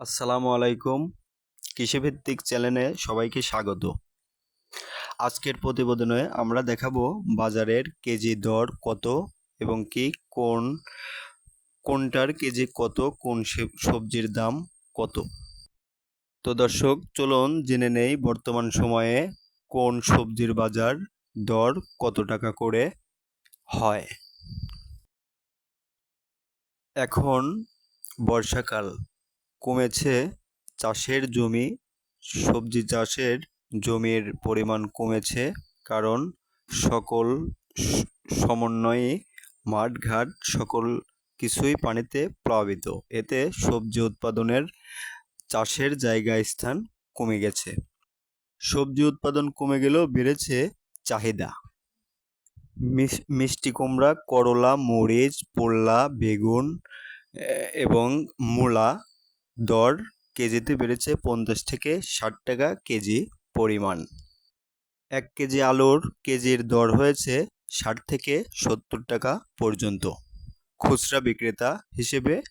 আসসালামু আলাইকুম কৃষিভিত্তিক চ্যানেলে সবাইকে স্বাগত। আজকের প্রতিবেদনে আমরা দেখাবো বাজারের কেজি দর কত এবং কি কোন, কোনটার কেজি কত, কোন সবজির দাম কত। তো দর্শক, চলুন জেনে নেই বর্তমান সময়ে কোন সবজির বাজার দর কত টাকা করে হয়। এখন বর্ষাকাল কমেছে, চাষের জমি, সবজি চাষের জমির পরিমাণ কমেছে কারণ সকল সমন্বয়ে মাঠঘাট সকল কিছুই পানিতে প্লাবিত। এতে সবজি উৎপাদনের চাষের জায়গা স্থান কমে গেছে। সবজি উৎপাদন কমে গেলেও বেড়েছে চাহিদা। মিষ্টি কুমড়া, করলা, মরিচ, পোল্লা, বেগুন এবং মূলা দর কেজিতে বেড়েছে পঞ্চাশ থেকে ষাট টাকা কেজি পরিমাণ। এক কেজি আলুর কেজির দর হয়েছে ষাট থেকে সত্তর টাকা পর্যন্ত। খুচরা বিক্রেতা হিসেবে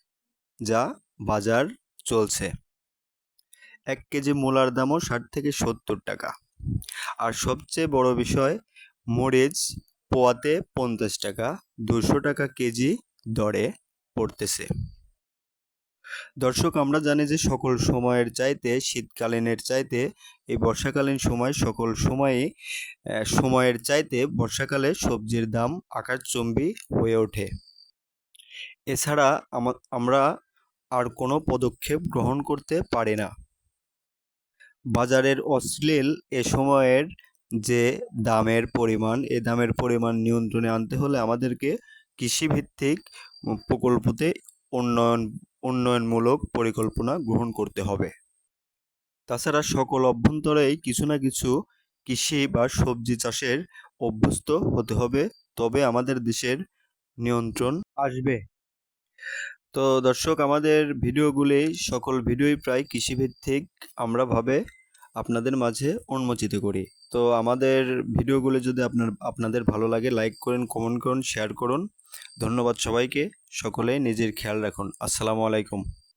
যা বাজার চলছে। এক কেজি মূলার দামও ষাট থেকে সত্তর টাকা। আর সবচেয়ে বড় বিষয়, মরিচ পোয়াতে পঞ্চাশ টাকা দুশো টাকা কেজি দরে পড়তেছে। দর্শক আমরা জানি যে সকল সময়ের চাইতে শীতকালীনের চাইতে এই বর্ষাকালীন সময় সকল সময়ই আহ, সময়ের চাইতে বর্ষাকালে সবজির দাম আকাশচম্বী হয়ে ওঠে। এছাড়া আমরা আর কোনো পদক্ষেপ গ্রহণ করতে পারি না। বাজারের অশ্লীল এ সময়ের যে দামের পরিমাণ এ দামের পরিমাণ নিয়ন্ত্রণে আনতে হলে আমাদেরকে কৃষিভিত্তিক প্রকল্পতে উন্নয়ন উন্নয়নমূলক পরিকল্পনা গ্রহণ করতে হবে। তাছাড়া সকল অভ্যন্তরেই কিছু না কিছু কৃষি বা সবজি চাষের অভ্যস্ত হতে হবে, তবে আমাদের দেশের নিয়ন্ত্রণ আসবে। তো দর্শক, আমাদের ভিডিওগুলি, সকল ভিডিওই প্রায় কৃষিভিত্তিক, আমরা ভাবে আপনাদের মাঝে উন্মোচিত করি। তো আমাদের ভিডিওগুলো যদি আপনার, আপনাদের ভালো লাগে লাইক করুন কমেন্ট করুন শেয়ার করুন। ধন্যবাদ সবাইকে। সকলে নিজের খেয়াল রাখুন। আসসালামু আলাইকুম।